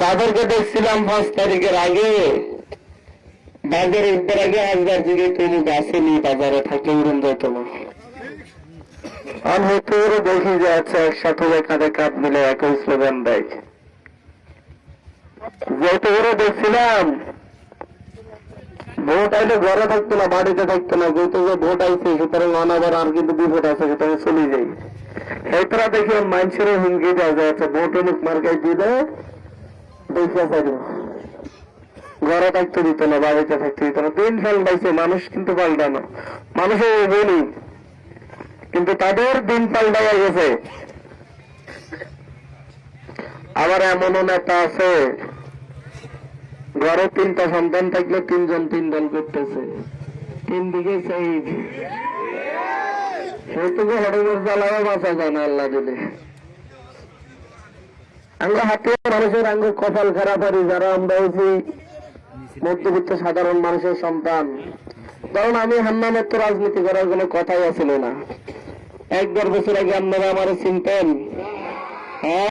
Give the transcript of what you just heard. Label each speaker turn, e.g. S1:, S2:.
S1: তাদেরকে দেখছিলাম পাঁচ তারিখের আগে। বাজারে উঠবার আগে একবার দিকে তমুক আসেনি বাজারে থাকলে উড়ন যেত আমি ওরা দেখি যে আচ্ছা একসাথে কাঁধে কাঁধ মিলে একই স্লোগান দেয়। যেহেতু ওরা দেখছিলাম, ভোট আইলে ঘরে থাকতো না, বাড়িতে থাকতো না। যেহেতু যে ভোট আইছে সুতরাং অনাবার আর কিন্তু বিপদ আছে সুতরাং চলে যাই এতরা দেখি মানুষের হুমকি দেওয়া যায় আচ্ছা ভোট অনেক মার্কাই দিলে দেখে চাইল ঘরে থাকতে দিত না, বাড়িতে থাকতে দিত না। দিন মানুষ কিন্তু মানুষের বলি, কিন্তু তাদের দিন গেছে। আবার এমনও নেতা আছে, ঘরে তিনটা সন্তান থাকলে তিনজন তিন দল করতেছে। তিন দিকে সেই। সেইটুকু হরিণের জ্বালায় বাঁচা যায় না আল্লাহ দিলে। আঙ্গ হাতে মানুষের আঙ্গ কপাল খারাপ আর যারা আমরা হয়েছি মধ্যবিত্ত সাধারণ মানুষের সন্তান। কারণ আমি হান্নামের তো রাজনীতি করার কোনো কথাই আছিল না। এক দেড় বছর আগে আপনারা আমার চিনতেন। হ্যাঁ?